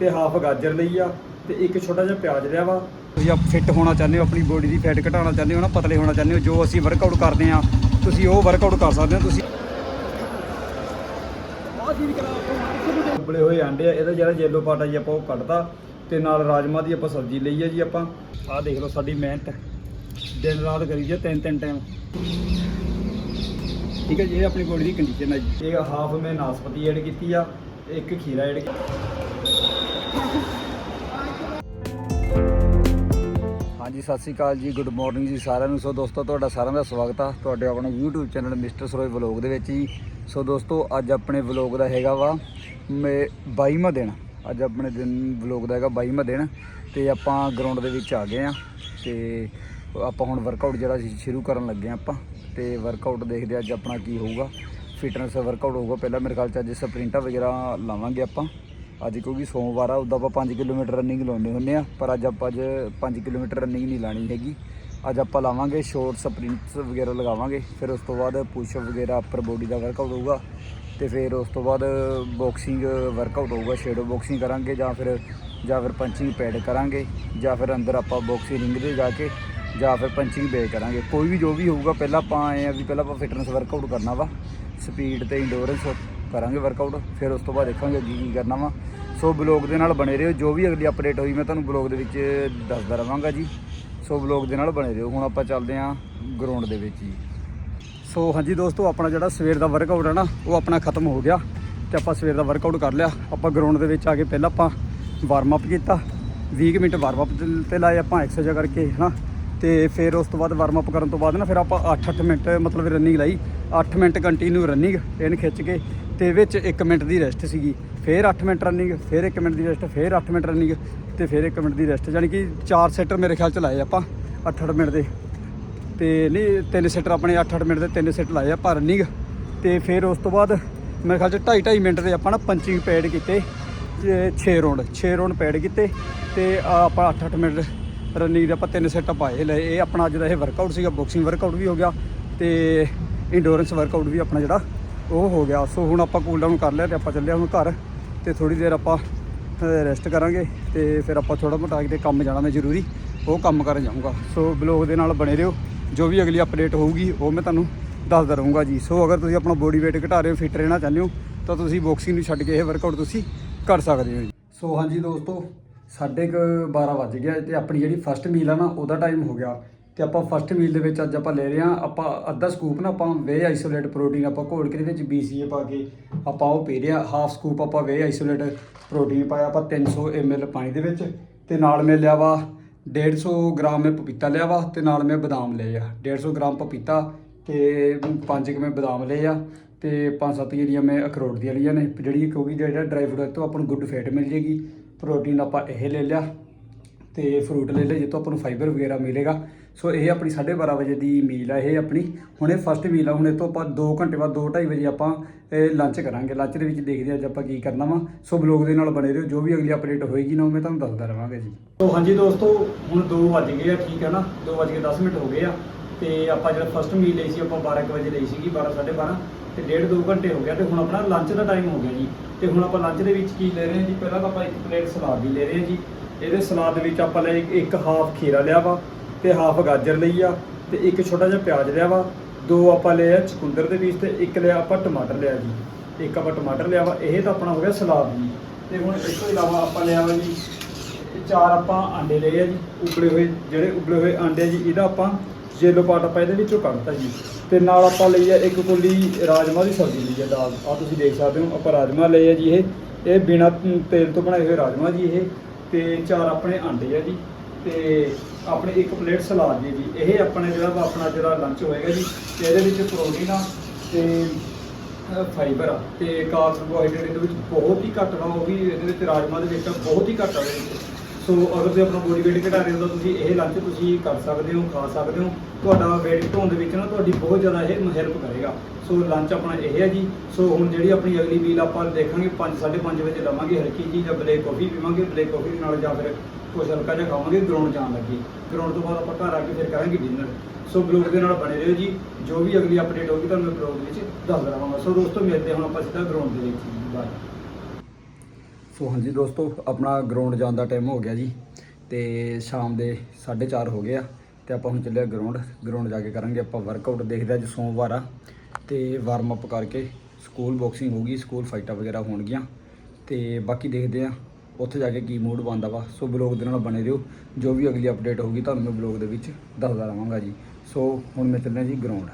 ਤੇ ਹਾਫ ਗਾਜਰ ਲਈ ਆ ਤੇ ਇੱਕ ਛੋਟਾ ਜਿਹਾ ਪਿਆਜ਼ ਲਿਆ ਵਾ। ਤੁਸੀਂ ਆਪ ਫਿੱਟ ਹੋਣਾ ਚਾਹੁੰਦੇ ਹੋ, ਆਪਣੀ ਬੋਡੀ ਦੀ ਫੈਟ ਘਟਾਉਣਾ ਚਾਹੁੰਦੇ ਹੋ ਨਾ, ਪਤਲੇ ਹੋਣਾ ਚਾਹੁੰਦੇ ਹੋ, ਜੋ ਅਸੀਂ ਵਰਕਆਊਟ ਕਰਦੇ ਆ ਤੁਸੀਂ ਉਹ ਵਰਕਆਊਟ ਕਰ ਸਕਦੇ ਹੋ, ਤੁਸੀਂ ਉਬਲੇ ਹੋਏ ਆਂਡੇ ਆ, ਇਹਦਾ ਜਿਹੜਾ ਯੈਲੋ ਪਾਰਟ ਆ ਜੀ ਆਪਾਂ ਉਹ ਕੱਢਦਾ ਤੇ ਨਾਲ ਰਾਜਮਾ ਦੀ ਆਪਾਂ ਸਬਜ਼ੀ ਲਈ ਆ ਜੀ ਆਪਾਂ। ਆਹ ਦੇਖ ਲਓ ਸਾਡੀ ਮਿਹਨਤ। ਦਿਨ ਰਾਤ ਕਰੀ ਜੀ ਤਿੰਨ ਤਿੰਨ ਟਾਈਮ ਠੀਕ ਹੈ ਜੀ, ਇਹ ਆਪਣੀ ਬੋਡੀ ਦੀ ਕੰਡੀਸ਼ਨ ਹੈ ਜੀ। ਇਹ ਹਾਫ ਮੈਂ ਨਾਸਪਤੀ ਐਡ ਕੀਤੀ ਆ, ਇੱਕ ਖੀਰਾ ਐਡ ਕੀਤਾ। ਹਾਂਜੀ, ਸਤਿ ਸ਼੍ਰੀ ਅਕਾਲ ਜੀ ਗੁੱਡ ਮਾਰਨਿੰਗ ਜੀ ਸਾਰਿਆਂ ਨੂੰ। ਸੋ ਦੋਸਤੋ, ਤੁਹਾਡਾ ਸਾਰਿਆਂ ਦਾ ਸਵਾਗਤ ਆ ਤੁਹਾਡੇ ਆਪਣੇ YouTube channel mister Saroye vlog ਦੇ ਵਿੱਚ ਜੀ। ਸੋ ਦੋਸਤੋ, ਅੱਜ ਆਪਣੇ ਵਲੌਗ ਦਾ ਹੈਗਾ ਵਾ ਮੇ 22ਵਾਂ ਦਿਨ। ਅੱਜ ਆਪਣੇ ਦਿਨ ਵਲੌਗ ਦਾ ਹੈਗਾ 22ਵਾਂ ਦਿਨ ਤੇ ਆਪਾਂ ਗਰਾਊਂਡ ਦੇ ਵਿੱਚ ਆ ਗਏ ਆ ਤੇ ਆਪਾਂ ਹੁਣ ਵਰਕਆਊਟ ਜਿਹੜਾ ਸ਼ੁਰੂ ਕਰਨ ਲੱਗੇ ਆ ਆਪਾਂ ਤੇ ਵਰਕਆਊਟ ਦੇਖਦੇ ਆ ਅੱਜ ਆਪਣਾ ਕੀ ਹੋਊਗਾ। ਫਿਟਨੈਸ ਵਰਕਆਊਟ ਹੋਊਗਾ। ਪਹਿਲਾਂ ਮੇਰੇ ਖਿਆਲ ਚ ਅੱਜ ਸਪ੍ਰਿੰਟਾਂ ਵਗੈਰਾ ਲਾਵਾਂਗੇ ਆਪਾਂ। ਅੱਜ ਕਿਉਂਕਿ ਸੋਮਵਾਰ ਆ, ਉਦੋਂ ਆਪਾਂ 5 ਕਿਲੋਮੀਟਰ ਰਨਿੰਗ ਲਾਉਂਦੇ ਹੁੰਦੇ ਆ, ਪਰ ਅੱਜ ਆਪਾਂ ਅੱਜ 5 ਕਿਲੋਮੀਟਰ ਰਨਿੰਗ ਨਹੀਂ ਲਾਣੀ ਹੈਗੀ। ਅੱਜ ਆਪਾਂ ਲਾਵਾਂਗੇ ਸ਼ਾਰਟ ਸਪ੍ਰਿੰਟਸ ਵਗੈਰਾ ਲਗਾਵਾਂਗੇ, ਫਿਰ ਉਸ ਤੋਂ ਬਾਅਦ ਪੁਸ਼ ਵਗੈਰਾ ਅਪਰ ਬੋਡੀ ਦਾ ਵਰਕਆਊਟ ਹੋਊਗਾ, ਤੇ ਫਿਰ ਉਸ ਤੋਂ ਬਾਅਦ ਬਾਕਸਿੰਗ ਵਰਕਆਊਟ ਹੋਊਗਾ ਸ਼ੈਡੋ ਬਾਕਸਿੰਗ ਕਰਾਂਗੇ ਜਾਂ ਫਿਰ ਜਾਂ ਫਿਰ ਪੰਚਿੰਗ ਪੈਡ ਕਰਾਂਗੇ, ਜਾਂ ਫਿਰ ਅੰਦਰ ਆਪਾਂ ਬਾਕਸਿੰਗ ਰਿੰਗ ਦੇ ਜਾ ਕੇ, ਜਾਂ ਫਿਰ ਪੰਚਿੰਗ ਬੇ ਕਰਾਂਗੇ। ਕੋਈ ਵੀ ਜੋ ਵੀ ਹੋਊਗਾ, ਪਹਿਲਾਂ ਆਪਾਂ ਆਏ ਆ ਵੀ ਪਹਿਲਾਂ ਆਪਾਂ ਫਿਟਨੈਸ ਵਰਕਆਊਟ ਕਰਨਾ ਵਾ ਸਪੀਡ ਤੇ ਇੰਡੋਰੈਂਸ ਕਰਾਂਗੇ ਵਰਕਆਊਟ ਫਿਰ ਉਸ ਤੋਂ ਬਾਅਦ ਦੇਖਾਂਗੇ ਅੱਗੇ ਕੀ ਕਰਨਾ ਵਾ। ਸੋ ਬਲੌਗ ਦੇ ਨਾਲ ਬਣੇ ਰਹੋ। ਜੋ ਵੀ ਅਗਲੀ ਅਪਡੇਟ ਹੋਈ, ਮੈਂ ਤੁਹਾਨੂੰ ਬਲੌਗ ਦੇ ਵਿੱਚ ਦੱਸਦਾ ਰਵਾਂਗਾ ਜੀ। ਸੋ ਬਲੌਗ ਦੇ ਨਾਲ ਬਣੇ ਰਹੋ। ਹੁਣ ਆਪਾਂ ਚੱਲਦੇ ਆਂ ਗਰਾਊਂਡ ਦੇ ਵਿੱਚ ਜੀ। ਸੋ ਹਾਂਜੀ ਦੋਸਤੋ, ਆਪਣਾ ਜਿਹੜਾ ਸਵੇਰ ਦਾ ਵਰਕਆਊਟ ਹੈ ਨਾ, ਉਹ ਆਪਣਾ ਖਤਮ ਹੋ ਗਿਆ ਤੇ ਆਪਾਂ ਸਵੇਰ ਦਾ ਵਰਕਆਊਟ ਕਰ ਲਿਆ। ਆਪਾਂ ਗਰਾਊਂਡ ਦੇ ਵਿੱਚ ਆ ਕੇ ਪਹਿਲਾਂ ਆਪਾਂ ਵਾਰਮ ਅਪ ਕੀਤਾ। 20 ਮਿੰਟ ਵਾਰਮ ਅਪ ਤੇ ਲਾਏ ਆਪਾਂ ਐਕਸਰਸਾਈਜ਼ ਕਰਕੇ, ਹਨਾ? ਤੇ ਫਿਰ ਉਸ ਤੋਂ ਬਾਅਦ ਵਾਰਮ ਅਪ ਕਰਨ ਤੋਂ ਬਾਅਦ ਨਾ, ਫਿਰ ਆਪਾਂ 8-8 ਮਿੰਟ, ਮਤਲਬ ਰਨਿੰਗ ਲਾਈ। 8 ਮਿੰਟ ਕੰਟੀਨਿਊ ਰਨਿੰਗ ਇਹਨ ਖਿੱਚ ਕੇ, ਤੇ ਵਿੱਚ 1 ਮਿੰਟ ਦੀ ਰੈਸਟ ਸੀਗੀ। ਫਿਰ 8 ਮਿੰਟ ਰਨਿੰਗ ਫਿਰ 1 ਮਿੰਟ ਦੀ ਰੈਸਟ ਫਿਰ 8 ਮਿੰਟ ਰਨਿੰਗ ਤੇ ਫਿਰ 1 ਮਿੰਟ ਦੀ ਰੈਸਟ ਯਾਨੀ ਕਿ 4 ਸੈਟਰ ਮੇਰੇ ਖਿਆਲ ਚ ਲਾਏ ਆਪਾਂ 8-8 ਮਿੰਟ ਦੇ। ਤੇ ਨਹੀਂ, ਤਿੰਨ ਸੈਟਰ ਆਪਣੇ 8-8 ਮਿੰਟ ਦੇ, ਤਿੰਨ ਸੈਟ ਲਾਏ ਆਪਾਂ ਰਨਿੰਗ ਤੇ ਫਿਰ ਉਸ ਤੋਂ ਬਾਅਦ ਮੇਰੇ ਖਿਆਲ ਚ 2.5 ਮਿੰਟ ਦੇ ਆਪਾਂ ਨਾ ਪੰਚਿੰਗ ਪੈਡ ਕੀਤੇ 6 ਰਾਉਂਡ 6 ਰਾਉਂਡ ਪੈਡ ਕੀਤੇ, ਤੇ ਆਪਾਂ 8-8 ਮਿੰਟ ਰਨਿੰਗ ਦੇ ਆਪਾਂ ਤਿੰਨ ਸੈਟ ਪਾਏ ਲਏ। ਇਹ ਆਪਣਾ ਅੱਜ ਦਾ ਇਹ ਵਰਕਆਊਟ ਸੀਗਾ ਬਾਕਸਿੰਗ ਵਰਕਆਊਟ ਵੀ ਹੋ ਗਿਆ, ਤੇ ਇੰਡੋਰੈਂਸ ਵਰਕਆਊਟ ਵੀ ਆਪਣਾ ਜਿਹੜਾ ਉਹ ਹੋ ਗਿਆ। ਸੋ ਹੁਣ ਆਪਾਂ ਕੂਲ ਡਾਊਨ ਕਰ ਲਿਆ ਤੇ ਆਪਾਂ ਚੱਲੇ ਹੁਣ ਘਰ। ਤੇ ਥੋੜੀ ਦੇਰ ਆਪਾਂ ਰੈਸਟ ਕਰਾਂਗੇ ਤੇ ਫਿਰ ਆਪਾਂ ਥੋੜਾ ਮੋਟਾ ਕਿਤੇ ਕੰਮ ਜਾਣਾ ਮੈਂ ਜ਼ਰੂਰੀ, ਉਹ ਕੰਮ ਕਰਨ ਜਾਊਂਗਾ। ਸੋ ਬਲੌਗ ਦੇ ਨਾਲ ਬਣੇ ਰਹੋ, ਜੋ ਵੀ ਅਗਲੀ ਅਪਡੇਟ ਹੋਊਗੀ, ਉਹ ਮੈਂ ਤੁਹਾਨੂੰ ਦੱਸਦਾ ਰਹੂੰਗਾ ਜੀ। ਸੋ ਅਗਰ ਤੁਸੀਂ ਆਪਣਾ ਬੋਡੀ weight ਘਟਾ ਰਹੇ ਹੋ ਫਿਟ ਰਹਿਣਾ ਚਾਹੁੰਦੇ ਹੋ, ਤਾਂ ਤੁਸੀਂ ਬਾਕਸਿੰਗ ਨੂੰ ਛੱਡ ਕੇ ਇਹ ਵਰਕਆਊਟ ਤੁਸੀਂ ਕਰ ਸਕਦੇ ਹੋ ਜੀ। ਸੋ ਹਾਂਜੀ ਦੋਸਤੋ, ਸਾਢੇ ਕੁ 12 ਵੱਜ ਗਿਆ ਤੇ ਆਪਣੀ ਜਿਹੜੀ ਫਸਟ ਮੀਲ ਆ ਨਾ, ਉਹਦਾ ਟਾਈਮ ਹੋ ਗਿਆ। ਤੇ ਆਪਾਂ ਫਸਟ ਮੀਲ ਦੇ ਵਿੱਚ ਅੱਜ ਆਪਾਂ ਲੈ ਰਹੇ ਹਾਂ, ਆਪਾਂ ਅੱਧਾ ਸਕੂਪ ਨਾ ਆਪਾਂ ਵੇ ਆਈਸੋਲੇਟ ਪ੍ਰੋਟੀਨ ਆਪਾਂ ਘੋਲ ਕੇ ਦੇ ਵਿੱਚ BCA ਪਾ ਕੇ ਆਪਾਂ ਉਹ ਪੀ ਰਿਹਾ ਹਾਫ ਸਕੂਪ ਆਪਾਂ ਵੇ ਆਈਸੋਲੇਟ ਪ੍ਰੋਟੀਨ ਪਾਇਆ ਆਪਾਂ 300 ml ਪਾਣੀ ਦੇ ਵਿੱਚ ਤੇ ਨਾਲ ਮੈਂ ਲਿਆ ਵਾ 150 ਗ੍ਰਾਮ ਮੈਂ ਪਪੀਤਾ ਲਿਆ ਵਾ ਤੇ ਨਾਲ ਮੈਂ ਬਦਾਮ ਲਏ ਆ। 150 ਗ੍ਰਾਮ ਪਪੀਤਾ ਤੇ ਪੰਜ ਕਿ ਮੈਂ ਬਦਾਮ ਲਏ ਆ ਤੇ 5-7 ਜਿਹੜੀਆਂ ਮੈਂ ਅਖਰੋਟ ਦੀਆਂ ਲਈਆਂ ਨੇ, ਜਿਹੜੀ ਕਿਉਂਕਿ ਜਿਹੜਾ ਡਰਾਈ ਫਰੂਟ ਤੋਂ ਆਪਾਂ ਨੂੰ ਗੁੱਡ ਫੈਟ ਮਿਲ ਜੇਗੀ ਪ੍ਰੋਟੀਨ ਆਪਾਂ ਇਹ ਲੈ ਲਿਆ ਤੇ ਫਰੂਟ ਲੈ ਲਿਆ ਜਿੱਥੋਂ ਆਪਾਂ ਨੂੰ ਫਾਈਬਰ ਵਗੈਰਾ ਮਿਲੇਗਾ। ਸੋ ਇਹ ਆਪਣੀ 12:30 ਵਜੇ ਦੀ ਮੀਲ ਆ, ਇਹ ਆਪਣੀ ਹੁਣੇ ਫਸਟ ਮੀਲ ਆ, ਹੁਣ ਇਹ ਤੋਂ ਆਪਾਂ 2 ਘੰਟੇ ਬਾਅਦ 2:30 ਵਜੇ ਆਪਾਂ, ਇਹ ਲੰਚ ਕਰਾਂਗੇ। ਲੰਚ ਦੇ ਵਿੱਚ ਦੇਖਦੇ ਹਾਂ ਅੱਜ ਆਪਾਂ ਕੀ ਕਰਨਾ ਵਾ। ਸੋ ਬਲੌਗ ਦੇ ਨਾਲ ਬਣੇ ਰਹੋ, ਜੋ ਵੀ ਅਗਲੀ ਅਪਡੇਟ ਹੋਏਗੀ ਨਾ, ਉਹ ਮੈਂ ਤੁਹਾਨੂੰ ਦੱਸਦਾ ਰਵਾਂਗਾ ਜੀ। ਸੋ ਹਾਂਜੀ ਦੋਸਤੋ, ਹੁਣ 2 ਵੱਜ ਗਏ ਆ, ਠੀਕ ਹੈ ਨਾ? 2 ਵੱਜ ਕੇ 10 ਮਿੰਟ ਹੋ ਗਏ ਆ। ਤੇ ਆਪਾਂ ਜਿਹੜਾ ਫਸਟ ਮੀਲ ਲਈ ਸੀ, ਆਪਾਂ 12 ਕੁ ਵਜੇ ਲਈ ਸੀਗੀ 12 12:30 ਤੇ ਡੇਢ ਦੋ ਘੰਟੇ ਹੋ ਗਿਆ ਤੇ ਹੁਣ ਆਪਣਾ ਲੰਚ ਦਾ ਟਾਈਮ ਹੋ ਗਿਆ ਜੀ। ਤੇ ਹੁਣ ਆਪਾਂ ਲੰਚ ਦੇ ਵਿੱਚ ਕੀ ਲੈ ਰਹੇ ਹਾਂ ਜੀ? ਪਹਿਲਾਂ ਤਾਂ ਆਪਾਂ ਇੱਕ ਪਲੇਟ ਸਲਾਦ ਦੀ ਲੈ ਰਹੇ ਹਾਂ ਜੀ। ਇਹਦੇ ਸਲਾਦ ਦੇ ਵਿੱਚ ਆਪਾਂ ਲੈ ਇੱਕ ਹਾਫ ਖੀਰਾ ਲਿਆ ਵਾ। ਤੇ ਹਾਫ ਗਾਜਰ ਲਈ ਆ ਤੇ ਇੱਕ ਛੋਟਾ ਜਿਹਾ ਪਿਆਜ਼ ਲਿਆ ਵਾ, ਦੋ ਆਪਾਂ ਲਏ ਆ ਚਕੁੰਦਰ ਦੇ ਬੀਜ ਤੇ ਇੱਕ ਲਿਆ ਆਪਾਂ ਟਮਾਟਰ ਲਿਆ ਜੀ। ਇੱਕ ਆਪਾਂ ਟਮਾਟਰ ਲਿਆ ਵਾ, ਇਹ ਤਾਂ ਆਪਣਾ ਹੋ ਗਿਆ ਸਲਾਦ ਜੀ। ਤੇ ਹੁਣ ਇਸ ਤੋਂ ਇਲਾਵਾ ਆਪਾਂ ਲਿਆ ਵਾ ਜੀ ਚਾਰ ਆਪਾਂ ਆਂਡੇ ਲਏ ਆ ਜੀ, ਉਬਲੇ ਹੋਏ, ਜਿਹੜੇ ਉਬਲੇ ਹੋਏ ਆਂਡੇ ਆ ਜੀ, ਇਹਦਾ ਆਪਾਂ ਜੇਲੋ ਪਾਟ ਆਪਾਂ ਇਹਦੇ ਵਿੱਚੋਂ ਕੱਢਤਾ ਜੀ। ਤੇ ਨਾਲ ਆਪਾਂ ਲਈ ਆ ਇੱਕ ਕੋਲੀ ਰਾਜਮਾ ਦੀ ਸਬਜ਼ੀ ਲਈ ਆ ਦਾਲ। ਆ ਤੁਸੀਂ ਦੇਖ ਸਕਦੇ ਹੋ, ਆਪਾਂ ਰਾਜਮਾ ਲਏ ਆ ਜੀ ਇਹ। ਇਹ ਬਿਨਾ ਤੇਲ ਤੋਂ ਬਣਾਏ ਹੋਏ ਰਾਜਮਾ ਜੀ ਇਹ। ਤੇ ਚਾਰ ਆਪਣੇ ਆਂਡੇ ਆ ਜੀ। ਤੇ ਆਪਣੇ ਇੱਕ ਪਲੇਟ ਸਲਾਦ ਦੀ ਜੀ। ਇਹ ਆਪਣੇ ਜਿਹੜਾ ਵਾ ਆਪਣਾ ਜਿਹੜਾ ਲੰਚ ਹੋਏਗਾ ਜੀ, ਤੇ ਇਹਦੇ ਵਿੱਚ ਪ੍ਰੋਟੀਨ ਆ ਤੇ ਫਾਈਬਰ ਆ। ਤੇ ਕਾਰਬੋਹਾਈਡਰੇਟ ਇਹਦੇ ਵਿੱਚ ਬਹੁਤ ਹੀ ਘੱਟ ਵਾ, ਉਹ ਵੀ ਇਹਦੇ ਵਿੱਚ ਰਾਜਮਾ ਦੇ ਵਿੱਚ ਬਹੁਤ ਹੀ ਘੱਟ ਆ ਇਹਦੇ ਵਿੱਚ। ਸੋ ਅਗਰ ਤੁਸੀਂ ਆਪਣਾ ਬੋਡੀ ਵੇਟ ਘਟਾ ਰਹੇ ਹੋ, ਤਾਂ ਤੁਸੀਂ ਇਹ ਲੰਚ ਤੁਸੀਂ ਕਰ ਸਕਦੇ ਹੋ, ਖਾ ਸਕਦੇ ਹੋ। ਤੁਹਾਡਾ ਵੇਟ ਘਟਾਉਣ ਦੇ ਵਿੱਚ ਨਾ ਤੁਹਾਡੀ ਬਹੁਤ ਜ਼ਿਆਦਾ ਇਹ ਹੈਲਪ ਕਰੇਗਾ। ਸੋ ਲੰਚ ਆਪਣਾ ਇਹ ਹੈ ਜੀ। ਸੋ ਹੁਣ ਜਿਹੜੀ ਆਪਣੀ ਅਗਲੀ ਮੀਲ ਆਪਾਂ ਦੇਖਾਂਗੇ 5 5:30 ਵਜੇ ਲਵਾਂਗੇ ਹਲਕੀ ਜੀ ਜਾਂ ਬਲੇਕ ਕਾਫੀ ਪੀਵਾਂਗੇ ਬਲੇਕ ਕਾਫੀ ਦੇ ਨਾਲ ਜਾਂ ਫਿਰ ਕੁਝ ਹਲਕਾ ਜਿਹਾ ਖਾਵਾਂਗੇ ਗਰਾਊਂਡ ਜਾਣ ਲੱਗੇ। ਗਰਾਊਂਡ ਤੋਂ ਬਾਅਦ ਆਪਾਂ ਘਰ ਆ ਕੇ ਫਿਰ ਕਰਾਂਗੇ ਡਿਨਰ ਸੋ ਬਲੌਗ ਦੇ ਨਾਲ ਬਣੇ ਰਹੋ ਜੀ। ਜੋ ਵੀ ਅਗਲੀ ਅਪਡੇਟ ਹੋਊਗੀ ਤੁਹਾਨੂੰ ਮੈਂ ਬਲੌਗ ਵਿੱਚ ਦੱਸ ਰਹਾਂਗਾ ਸੋ ਦੋਸਤੋ, ਮਿਲਦੇ ਹੁਣ ਆਪਾਂ ਸਿੱਧਾ ਗਰਾਊਂਡ ਦੇ ਵਿੱਚ। ਬਾਏ ਸੋ ਹਾਂਜੀ ਦੋਸਤੋ, ਆਪਣਾ ਗਰਾਊਂਡ ਜਾਣ ਦਾ ਟਾਈਮ ਹੋ ਗਿਆ ਜੀ। ਤੇ ਸ਼ਾਮ ਦੇ 4:30 ਹੋ ਗਏ ਆ। ਤੇ ਆਪਾਂ ਹੁਣ ਚੱਲਿਆ ਗਰਾਊਂਡ ਗਰਾਊਂਡ ਜਾ ਕੇ ਕਰਾਂਗੇ ਆਪਾਂ ਵਰਕਆਊਟ ਦੇਖਦੇ ਅੱਜ ਸੋਮਵਾਰ ਆ। ਤੇ ਵਾਰਮ ਅਪ ਕਰਕੇ ਸਕੂਲ ਬਾਕਸਿੰਗ ਹੋਊਗੀ ਸਕੂਲ ਫਾਈਟਾਂ ਵਗੈਰਾ ਹੋਣਗੀਆਂ। ਤੇ ਬਾਕੀ ਦੇਖਦੇ ਆ ਉੱਥੇ ਜਾ ਕੇ ਕੀ ਮੂਡ ਬਣਦਾ ਵਾ, ਸੋ ਬਲੌਗ ਦੇ ਨਾਲ ਬਣੇ ਰਹੋ। ਜੋ ਵੀ ਅਗਲੀ ਅਪਡੇਟ ਹੋਊਗੀ, ਤੁਹਾਨੂੰ ਮੈਂ ਬਲੌਗ ਦੇ ਵਿੱਚ ਦੱਸਦਾ ਰਹਾਂਗਾ ਜੀ। ਸੋ ਹੁਣ ਮੈਂ ਚੱਲਿਆ ਜੀ ਗਰਾਊਂਡ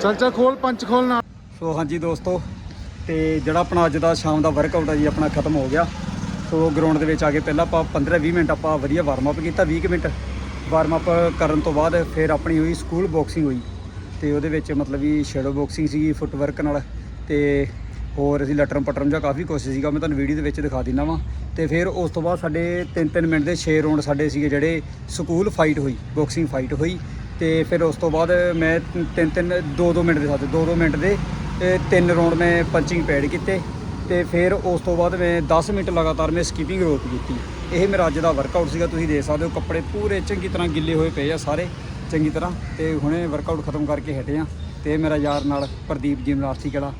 ਚੱਲ ਚੱਲ, ਖੋਲ, ਪੰਚ ਖੋਲ ਨਾਲ। ਸੋ ਹਾਂਜੀ ਦੋਸਤੋ, ਤੇ ਜਿਹੜਾ ਆਪਣਾ ਅੱਜ ਦਾ ਸ਼ਾਮ ਦਾ ਵਰਕਆਊਟ ਹੈ ਜੀ, ਆਪਣਾ ਖਤਮ ਹੋ ਗਿਆ। ਸੋ ਗਰਾਊਂਡ ਦੇ ਵਿੱਚ ਆ ਕੇ ਪਹਿਲਾਂ ਆਪਾਂ 15-20 ਮਿੰਟ ਆਪਾਂ ਵਧੀਆ ਵਾਰਮ ਅਪ ਕੀਤਾ 20 ਕੁ ਮਿੰਟ ਵਾਰਮ ਅਪ ਕਰਨ ਤੋਂ ਬਾਅਦ ਫਿਰ ਆਪਣੀ ਹੋਈ ਸਕੂਲ ਬਾਕਸਿੰਗ ਹੋਈ। ਤੇ ਉਹਦੇ ਵਿੱਚ ਮਤਲਬ ਵੀ ਸ਼ੈਡੋ ਬਾਕਸਿੰਗ ਸੀਗੀ ਫੁੱਟਵਰਕ ਨਾਲ, ਤੇ ਹੋਰ ਅਸੀਂ ਲਟਰਮ ਪਟਰਮ ਜਾਂ ਕਾਫੀ ਕੁਛ ਸੀਗਾ, ਮੈਂ ਤੁਹਾਨੂੰ ਵੀਡੀਓ ਦੇ ਵਿੱਚ ਦਿਖਾ ਦਿੰਦਾ ਵਾਂ। ਤੇ ਫਿਰ ਉਸ ਤੋਂ ਬਾਅਦ ਸਾਡੇ 3-3 ਮਿੰਟ ਦੇ 6 ਰਾਉਂਡ ਸਾਡੇ ਸੀਗੇ ਜਿਹੜੇ ਸਕੂਲ ਫਾਈਟ ਹੋਈ ਬਾਕਸਿੰਗ ਫਾਈਟ ਹੋਈ। ਤੇ ਫਿਰ ਉਸ ਤੋਂ ਬਾਅਦ ਮੈਂ ਤਿੰਨ ਤਿੰਨ 2-2 ਮਿੰਟ ਦੇ ਸਾਥ 2-2 ਮਿੰਟ ਦੇ ਇਹ ਤਿੰਨ ਰਾਉਂਡ ਮੈਂ ਪੰਚਿੰਗ ਪੈਡ ਕੀਤੇ, ਤੇ ਫਿਰ ਉਸ ਤੋਂ ਬਾਅਦ ਮੈਂ 10 ਮਿੰਟ ਲਗਾਤਾਰ ਮੈਂ ਸਕਿਪਿੰਗ ਰੋਪ ਕੀਤੀ। ਇਹ ਮੇਰਾ ਅੱਜ ਦਾ ਵਰਕਆਊਟ ਸੀਗਾ, ਤੁਸੀਂ ਦੇਖ ਸਕਦੇ ਹੋ, ਕੱਪੜੇ ਪੂਰੇ ਚੰਗੀ ਤਰ੍ਹਾਂ ਗਿੱਲੇ ਹੋਏ ਪਏ ਆ ਸਾਰੇ, ਚੰਗੀ ਤਰ੍ਹਾਂ, ਤੇ ਹੁਣੇ ਵਰਕਆਊਟ ਖਤਮ ਕਰਕੇ ਹਟੇ ਆ, ਤੇ ਇਹ ਮੇਰਾ ਯਾਰ ਨਾਲ ਪ੍ਰਦੀਪ ਜਿਮਨਾਸਟਿਕ ਵਾਲਾ,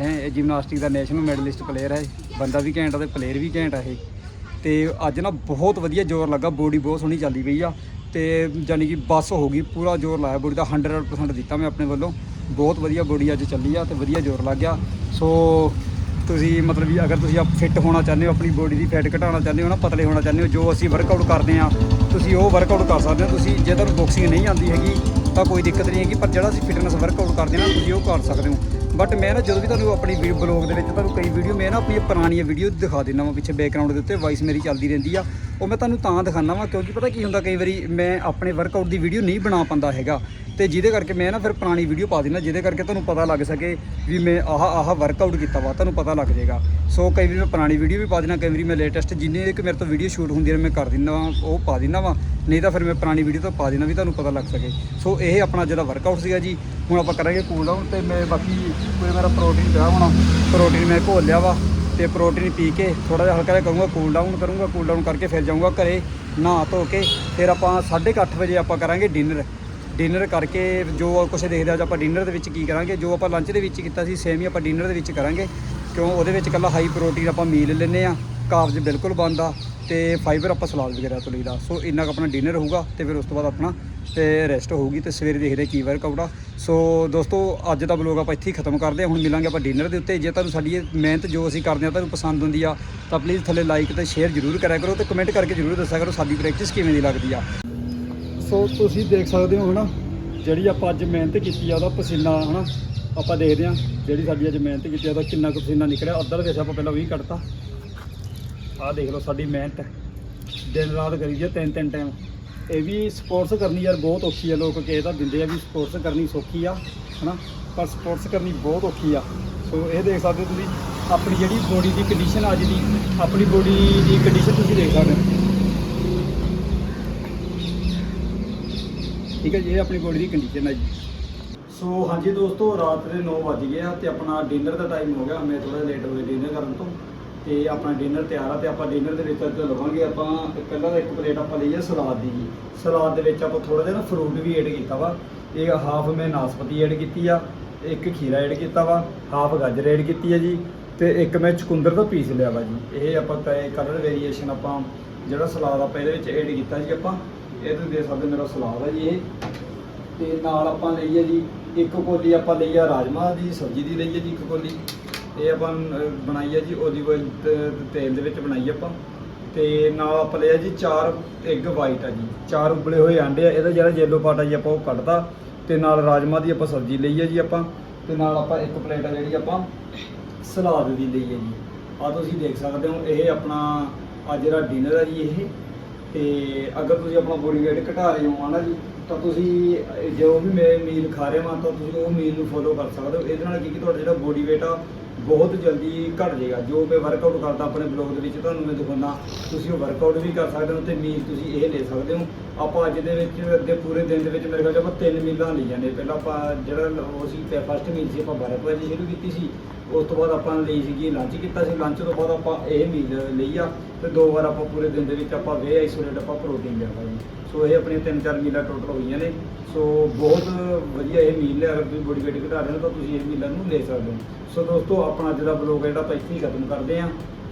ਹੈ, ਇਹ ਜਿਮਨਾਸਟਿਕ ਦਾ ਨੈਸ਼ਨਲ ਮੈਡਲਿਸਟ ਪਲੇਅਰ ਹੈ ਬੰਦਾ ਵੀ ਘੈਂਟ ਆ ਤੇ ਪਲੇਅਰ ਵੀ ਘੈਂਟ ਆ ਇਹ। ਤੇ ਅੱਜ ਨਾ ਬਹੁਤ ਵਧੀਆ ਜ਼ੋਰ ਲੱਗਾ ਬੋਡੀ ਬਹੁਤ ਸੋਹਣੀ ਚੱਲਦੀ ਪਈ ਆ ਤੇ ਯਾਨੀ ਕਿ ਬੱਸ ਹੋ ਗਈ, ਪੂਰਾ ਜ਼ੋਰ ਲਾਇਆ, ਬੋਡੀ ਦਾ 100% ਦਿੱਤਾ ਮੈਂ ਆਪਣੇ ਵੱਲੋਂ। ਬਹੁਤ ਵਧੀਆ ਬੋਡੀ ਅੱਜ ਚੱਲੀ ਆ ਤੇ ਵਧੀਆ ਜ਼ੋਰ ਲੱਗ ਗਿਆ। ਸੋ ਤੁਸੀਂ ਮਤਲਬ ਵੀ ਅਗਰ ਤੁਸੀਂ ਫਿੱਟ ਹੋਣਾ ਚਾਹੁੰਦੇ ਹੋ, ਆਪਣੀ ਬੋਡੀ ਦੀ ਫੈਟ ਘਟਾਉਣਾ ਚਾਹੁੰਦੇ ਹੋ ਨਾ, ਪਤਲੇ ਹੋਣਾ ਚਾਹੁੰਦੇ ਹੋ, ਜੋ ਅਸੀਂ ਵਰਕਆਊਟ ਕਰਦੇ ਆ ਤੁਸੀਂ ਉਹ ਵਰਕਆਊਟ ਕਰ ਸਕਦੇ ਹੋ। ਤੁਸੀਂ ਜੇ ਤੁਹਾਨੂੰ ਬਾਕਸਿੰਗ ਨਹੀਂ ਆਉਂਦੀ ਹੈਗੀ, ਤਾਂ ਕੋਈ ਦਿੱਕਤ ਨਹੀਂ ਹੈਗੀ, ਪਰ ਜਿਹੜਾ ਅਸੀਂ ਫਿਟਨੈਸ ਵਰਕਆਊਟ ਕਰਦੇ ਨਾ ਤੁਸੀਂ ਉਹ ਕਰ ਸਕਦੇ ਹੋ। ਬਟ ਮੈਂ ਨਾ ਜਦੋਂ ਵੀ ਤੁਹਾਨੂੰ ਆਪਣੀ ਬਲੌਗ ਦੇ ਵਿੱਚ ਤੁਹਾਨੂੰ ਕਈ ਵੀਡੀਓ ਮੈਂ ਨਾ ਆਪਣੀਆਂ ਪੁਰਾਣੀਆਂ ਵੀਡੀਓ ਦਿਖਾ ਦਿੰਦਾ ਵਾਂ, ਪਿੱਛੇ ਬੈਕਗ੍ਰਾਉਂਡ ਦੇ ਉੱਤੇ ਵਾਇਸ ਮੇਰੀ ਚੱਲਦੀ ਰਹਿੰਦੀ ਆ। ਉਹ ਮੈਂ ਤੁਹਾਨੂੰ ਤਾਂ ਦਿਖਾਉਂਦਾ ਵਾਂ, ਕਿਉਂਕਿ ਪਤਾ ਕੀ ਹੁੰਦਾ, ਕਈ ਵਾਰੀ ਮੈਂ ਆਪਣੇ ਵਰਕਆਊਟ ਦੀ ਵੀਡੀਓ ਨਹੀਂ ਬਣਾ ਪਾਉਂਦਾ ਹੈਗਾ। ਤੇ ਜਿਹਦੇ ਕਰਕੇ ਮੈਂ ਨਾ ਫਿਰ ਪੁਰਾਣੀ ਵੀਡੀਓ ਪਾ ਦਿੰਦਾ, ਜਿਹਦੇ ਕਰਕੇ ਤੁਹਾਨੂੰ ਪਤਾ ਲੱਗ ਸਕੇ ਵੀ ਮੈਂ ਆਹ ਆਹ ਵਰਕਆਊਟ ਕੀਤਾ ਵਾ, ਤੁਹਾਨੂੰ ਪਤਾ ਲੱਗ ਜਾਏਗਾ। ਸੋ ਕਈ ਵਾਰੀ ਮੈਂ ਪੁਰਾਣੀ ਵੀਡੀਓ ਵੀ ਪਾ ਦਿੰਦਾ, ਕਈ ਵਾਰੀ ਮੈਂ ਲੇਟੈਸਟ ਜਿੰਨੇ ਕਿ ਮੇਰੇ ਤੋਂ ਵੀਡੀਓ ਸ਼ੂਟ ਹੁੰਦੀ ਹੈ ਮੈਂ ਕਰ ਦਿੰਦਾ ਵਾਂ, ਉਹ ਪਾ ਦਿੰਦਾ ਵਾਂ। ਨਹੀਂ ਤਾਂ ਫਿਰ ਮੈਂ ਪੁਰਾਣੀ ਵੀਡੀਓ ਤੋਂ ਪਾ ਦਿੰਦਾ ਵੀ ਤੁਹਾਨੂੰ ਪਤਾ ਲੱਗ ਸਕੇ। ਸੋ ਇਹ ਆਪਣਾ ਜਿਹੜਾ ਵਰਕਆਊਟ ਸੀਗਾ ਜੀ, ਹੁਣ ਆਪਾਂ ਕਰਾਂਗੇ ਕੂਲ ਡਾਊਨ ਤੇ ਮੈਂ ਬਾਕੀ ਕੋਈ ਮੇਰਾ ਪ੍ਰੋਟੀਨ ਪਿਆ ਹੋਣਾ ਪ੍ਰੋਟੀਨ ਮੈਂ ਘੋਲ ਲਿਆ ਵਾ ਤੇ ਪ੍ਰੋਟੀਨ ਪੀ ਕੇ ਥੋੜਾ ਜਿਹਾ ਹਲਕਾ ਜਿਹਾ ਕਰੂੰਗਾ ਕੂਲ ਡਾਊਨ ਕਰੂੰਗਾ ਕੂਲ ਡਾਊਨ ਕਰਕੇ ਫਿਰ ਜਾਊਂਗਾ ਘਰੇ ਨਹਾ ਧੋ ਕੇ, ਫਿਰ ਆਪਾਂ 8:30 ਵਜੇ ਆਪਾਂ ਕਰਾਂਗੇ ਡਿਨਰ ਡਿਨਰ ਕਰਕੇ ਜੋ ਕੁਛ ਦੇਖਦੇ ਅੱਜ ਆਪਾਂ ਡਿਨਰ ਦੇ ਵਿੱਚ ਕੀ ਕਰਾਂਗੇ? ਜੋ ਆਪਾਂ ਲੰਚ ਦੇ ਵਿੱਚ ਕੀਤਾ ਸੀ ਸੇਮ ਹੀ ਆਪਾਂ ਡਿਨਰ ਦੇ ਵਿੱਚ ਕਰਾਂਗੇ। ਕਿਉਂ? ਉਹਦੇ ਵਿੱਚ ਇਕੱਲਾ ਹਾਈ ਪ੍ਰੋਟੀਨ ਆਪਾਂ ਮੀਲ ਲੈਨੇ ਆ। ਕਾਰਬਸ ਬਿਲਕੁਲ ਬੰਦ ਆ ਤੇ ਫਾਈਬਰ ਆਪਾਂ ਸਲਾਦ ਵਗੈਰਾ ਤੋਂ ਲਈਦਾ। ਸੋ ਇੰਨਾ ਕੁ ਆਪਣਾ ਡਿਨਰ ਹੋਊਗਾ ਤੇ ਫਿਰ ਉਸ ਤੋਂ ਬਾਅਦ ਆਪਣਾ ਤੇ ਰੈਸਟ ਹੋਊਗੀ ਤੇ ਸਵੇਰੇ ਦੇਖਦੇ ਹਾਂ ਕੀ ਵਰਕਆਊਟ ਆ। ਸੋ ਦੋਸਤੋ, ਅੱਜ ਦਾ ਬਲੌਗ ਆਪਾਂ ਇੱਥੇ ਹੀ ਖਤਮ ਕਰਦੇ ਹਾਂ ਹੁਣ ਮਿਲਾਂਗੇ ਆਪਾਂ ਡਿਨਰ ਦੇ ਉੱਤੇ। ਜੇ ਤੁਹਾਨੂੰ ਸਾਡੀ ਇਹ ਮਿਹਨਤ ਜੋ ਅਸੀਂ ਕਰਦੇ ਹਾਂ ਤੁਹਾਨੂੰ ਪਸੰਦ ਹੁੰਦੀ ਆ, ਤਾਂ ਪਲੀਜ਼ ਥੱਲੇ ਲਾਈਕ ਤੇ ਸ਼ੇਅਰ ਜ਼ਰੂਰ ਕਰਿਆ ਕਰੋ ਤੇ ਕਮੈਂਟ ਕਰਕੇ ਜ਼ਰੂਰ ਦੱਸਿਆ ਕਰੋ ਸਾਡੀ ਪ੍ਰੈਕਟਿਸ ਕਿਵੇਂ ਦੀ ਲੱਗਦੀ ਆ। ਸੋ ਤੁਸੀਂ ਦੇਖ ਸਕਦੇ ਹੋ ਹਨਾ, ਜਿਹੜੀ ਆਪਾਂ ਅੱਜ ਮਿਹਨਤ ਕੀਤੀ ਆ, ਉਹਦਾ ਪਸੀਨਾ, ਹਨਾ, ਆਪਾਂ ਦੇਖਦੇ ਹਾਂ ਜਿਹੜੀ ਸਾਡੀ ਅੱਜ ਮਿਹਨਤ ਕੀਤੀ ਆ, ਉਹਦਾ ਕਿੰਨਾ ਕੁ ਪਸੀਨਾ ਨਿਕਲਿਆ। ਅੱਧਾ ਵਿੱਚ ਆਪਾਂ ਪਹਿਲਾਂ 20 ਕੱਢਤਾ। ਆਹ ਦੇਖ ਲਓ ਸਾਡੀ ਮਿਹਨਤ। ਦਿਨ ਰਾਤ ਕਰੀ ਜੇ ਤਿੰਨ ਤਿੰਨ ਟਾਈਮ ਇਹ ਵੀ ਸਪੋਰਟਸ ਕਰਨੀ ਯਾਰ ਬਹੁਤ ਔਖੀ ਆ, ਲੋਕ ਕਿਸੇ ਦਾ ਦਿੰਦੇ ਆ ਵੀ ਸਪੋਰਟਸ ਕਰਨੀ ਸੌਖੀ ਆ, ਹਨਾ, ਪਰ ਸਪੋਰਟਸ ਕਰਨੀ ਬਹੁਤ ਔਖੀ ਆ। ਸੋ ਇਹ ਦੇਖ ਸਕਦੇ ਹੋ ਤੁਸੀਂ, ਆਪਣੀ ਜਿਹੜੀ ਬੋਡੀ ਦੀ ਕੰਡੀਸ਼ਨ ਅੱਜ ਦੀ, ਆਪਣੀ ਬੋਡੀ ਦੀ ਕੰਡੀਸ਼ਨ ਤੁਸੀਂ ਦੇਖ ਸਕਦੇ ਹੋ। ਠੀਕ ਹੈ ਜੀ, ਇਹ ਆਪਣੀ ਬੋਡੀ ਦੀ ਕੰਡੀਸ਼ਨ ਹੈ ਜੀ। ਸੋ ਹਾਂਜੀ ਦੋਸਤੋ, ਰਾਤ ਦੇ 9 ਵੱਜ ਗਏ ਆ ਤੇ ਆਪਣਾ ਡਿਨਰ ਦਾ ਟਾਈਮ ਹੋ ਗਿਆ। ਮੈਂ ਥੋੜਾ ਲੇਟ ਹੋ ਗਿਆ ਡਿਨਰ ਕਰਨ ਤੋਂ। ਤੇ ਆਪਣਾ ਡਿਨਰ ਤਿਆਰ ਆ ਤੇ ਆਪਾਂ ਡਿਨਰ ਦੇ ਵਿੱਚ ਅੱਜ ਲਵਾਂਗੇ ਆਪਾਂ ਪਹਿਲਾਂ ਤਾਂ ਇੱਕ ਪਲੇਟ ਆਪਾਂ ਲਈ ਆ ਸਲਾਦ ਦੀ ਜੀ। ਸਲਾਦ ਦੇ ਵਿੱਚ ਆਪਾਂ ਥੋੜਾ ਜਿਹਾ ਨਾ ਫਰੂਟ ਵੀ ਐਡ ਕੀਤਾ ਵਾ। ਇਹ ਹਾਫ ਮੈਂ ਨਾਸਪਤੀ ਐਡ ਕੀਤੀ ਆ, ਇੱਕ ਖੀਰਾ ਐਡ ਕੀਤਾ ਵਾ ਹਾਫ ਗਾਜਰ ਐਡ ਕੀਤੀ ਆ ਜੀ, ਤੇ ਇੱਕ ਮੈਂ ਚੁਕੰਦਰ ਦਾ ਪੀਸ ਲਿਆ ਵਾ ਜੀ। ਇਹ ਆਪਾਂ ਕਲਰ ਵੇਰੀਏਸ਼ਨ ਆਪਾਂ ਜਿਹੜਾ ਸਲਾਦ ਆਪਾਂ ਇਹਦੇ ਵਿੱਚ ਐਡ ਕੀਤਾ ਜੀ ਆਪਾਂ। ਇਹ ਤੁਸੀਂ ਦੇਖ ਸਕਦੇ ਮੇਰਾ ਸਲਾਦ ਹੈ ਜੀ ਇਹ। ਤੇ ਨਾਲ ਆਪਾਂ ਲਈ ਹੈ ਜੀ, ਇੱਕ ਕੋਲੀ ਆਪਾਂ ਲਈ ਆ ਰਾਜਮਾ ਦੀ, ਸਬਜ਼ੀ ਦੀ ਲਈ ਹੈ ਜੀ ਇੱਕ ਕੋਲੀ। ਇਹ ਆਪਾਂ ਬਣਾਈ ਹੈ ਜੀ ਓਲੀਵ ਆਇਲ ਤੇਲ ਦੇ ਵਿੱਚ ਬਣਾਈ ਆਪਾਂ। ਤੇ ਨਾਲ ਆਪਾਂ ਲਿਆ ਜੀ ਚਾਰ ਐਗ ਵਾਈਟ ਆ ਜੀ। ਚਾਰ ਉਬਲੇ ਹੋਏ ਆਂਡੇ ਆ, ਇਹਦਾ ਜਿਹੜਾ ਯੈਲੋ ਪਾਰਟ ਆ ਜੀ ਆਪਾਂ ਉਹ ਕੱਢਦਾ ਤੇ ਨਾਲ ਰਾਜਮਾ ਦੀ ਆਪਾਂ ਸਬਜ਼ੀ ਲਈ ਹੈ ਜੀ ਆਪਾਂ। ਤੇ ਨਾਲ ਆਪਾਂ ਇੱਕ ਪਲੇਟ ਆ ਜਿਹੜੀ ਆਪਾਂ ਸਲਾਦ ਦੀ ਲਈ ਹੈ ਜੀ। ਆ ਤੁਸੀਂ ਦੇਖ ਸਕਦੇ ਹੋ, ਇਹ ਆਪਣਾ ਅੱਜ ਜਿਹੜਾ ਡਿਨਰ ਹੈ ਜੀ ਇਹ। ਤੇ ਅਗਰ ਤੁਸੀਂ ਆਪਣਾ ਬੋਡੀ weight ਘਟਾ ਰਹੇ ਹੋ ਹਨਾ ਜੀ, ਤਾਂ ਤੁਸੀਂ ਜੋ ਵੀ ਮੈਂ ਮੀਲ ਖਾ ਰਹੇ ਹਾਂ ਤਾਂ ਤੁਸੀਂ ਉਹ ਮੀਲ ਨੂੰ ਫੋਲੋ ਕਰ ਸਕਦੇ ਹੋ। ਇਹਦੇ ਨਾਲ ਕੀ ਕਿ ਤੁਹਾਡਾ ਜਿਹੜਾ ਬੋਡੀ weight ਆ, ਬਹੁਤ ਜਲਦੀ ਘਟ ਜਾਏਗਾ। ਜੋ ਮੈਂ ਵਰਕਆਊਟ ਕਰਦਾ ਆਪਣੇ ਬਲੌਗ ਦੇ ਵਿੱਚ, ਤੁਹਾਨੂੰ ਮੈਂ ਦਿਖਾਉਣਾ ਤੁਸੀਂ ਉਹ ਵਰਕਆਊਟ ਵੀ ਕਰ ਸਕਦੇ ਹੋ ਤੇ ਮੀਲ ਤੁਸੀਂ ਇਹ ਲੈ ਸਕਦੇ ਹੋ। ਆਪਾਂ ਅੱਜ ਦੇ ਵਿੱਚ, ਅੱਗੇ ਪੂਰੇ ਦਿਨ ਦੇ ਵਿੱਚ, ਮੇਰੇ ਖਿਆਲ 'ਚ ਆਪਾਂ ਤਿੰਨ ਮੀਲਾਂ ਲਈ ਜਾਂਦੇ ਪਹਿਲਾਂ ਆਪਾਂ ਜਿਹੜਾ ਉਹ ਸੀ ਫਸਟ ਮੀਲ ਸੀ, ਆਪਾਂ 12 ਵਜੇ ਸ਼ੁਰੂ ਕੀਤੀ ਸੀ। ਉਸ ਤੋਂ ਬਾਅਦ ਆਪਾਂ ਲਈ ਸੀਗੀ ਲੰਚ ਕੀਤਾ ਸੀ। ਲੰਚ ਤੋਂ ਬਾਅਦ ਆਪਾਂ ਇਹ ਮੀਲ ਲਈ ਆ। ਤੇ ਦੋ ਵਾਰ ਆਪਾਂ ਪੂਰੇ ਦਿਨ ਦੇ ਵਿੱਚ ਆਪਾਂ ਵੇ ਆਈਸੋਲੇਟ ਆਪਾਂ ਪ੍ਰੋਟੀਨ ਲਿਆ ਜੀ ਸੋ ਇਹ ਆਪਣੀਆਂ ਤਿੰਨ ਚਾਰ ਮੀਲਾਂ ਟੋਟਲ ਹੋਈਆਂ ਨੇ। ਸੋ ਬਹੁਤ ਵਧੀਆ ਇਹ ਮੀਲ ਹੈ। ਅਗਰ ਤੁਸੀਂ ਬੋਡੀ ਵੇਟ ਘਟਾ ਰਹੇ ਹੋ ਤਾਂ ਤੁਸੀਂ ਇਹ ਮੀਲਾਂ ਨੂੰ ਲੈ ਸਕਦੇ ਹੋ। ਸੋ ਦੋਸਤੋ, ਆਪਣਾ ਅੱਜ ਦਾ ਬਲੌਗ ਹੈ ਜਿਹੜਾ ਆਪਾਂ ਇੱਥੇ ਹੀ ਖਤਮ ਕਰਦੇ ਹਾਂ।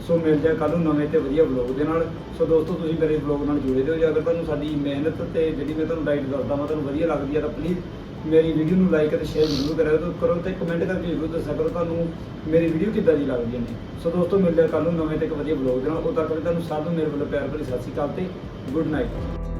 ਸੋ ਮਿਲਦੇ ਹਾਂ ਕੱਲ੍ਹ ਨੂੰ ਨਵੇਂ ਤੇ ਵਧੀਆ ਬਲੌਗ ਦੇ ਨਾਲ। ਸੋ ਦੋਸਤੋ, ਤੁਸੀਂ ਮੇਰੇ ਬਲੌਗ ਨਾਲ ਜੁੜੇ ਰਹੋ। ਜੇ ਅਗਰ ਤੁਹਾਨੂੰ ਸਾਡੀ ਮਿਹਨਤ ਤੇ ਜਿਹੜੀ ਮੈਂ ਤੁਹਾਨੂੰ ਡਾਈਟ ਦੱਸਦਾ ਮੈਂ ਤੁਹਾਨੂੰ ਵਧੀਆ ਲੱਗਦੀ ਹੈ ਤਾਂ ਪਲੀਜ਼ ਮੇਰੀ ਵੀਡੀਓ ਨੂੰ ਲਾਈਕ ਅਤੇ ਸ਼ੇਅਰ ਜ਼ਰੂਰ ਕਰਿਆ ਕਰੋ ਕਰੋ ਤੇ ਕਮੈਂਟ ਕਰਕੇ ਜ਼ਰੂਰ ਦੱਸਿਆ ਕਰੋ, ਤੁਹਾਨੂੰ ਮੇਰੀ ਵੀਡੀਓ ਕਿੱਦਾਂ ਦੀ ਲੱਗਦੀ ਨੇ ਸੋ ਦੋਸਤੋ, ਮਿਲਦੇ ਹਾਂ ਕੱਲ੍ਹ ਨੂੰ ਨਵੇਂ ਤੇ ਇੱਕ ਵਧੀਆ ਬਲੌਗ ਦੇ ਨਾਲ। ਉਦੋਂ ਤੱਕ ਲਈ ਤੁਹਾਨੂੰ ਸਭ ਨੂੰ ਮੇਰੇ ਵੱਲੋਂ ਪਿਆਰ ਭਰੀ ਸਤਿ ਸ਼੍ਰੀ ਅਕਾਲ ਤੇ ਗੁੱਡ ਨਾਈਟ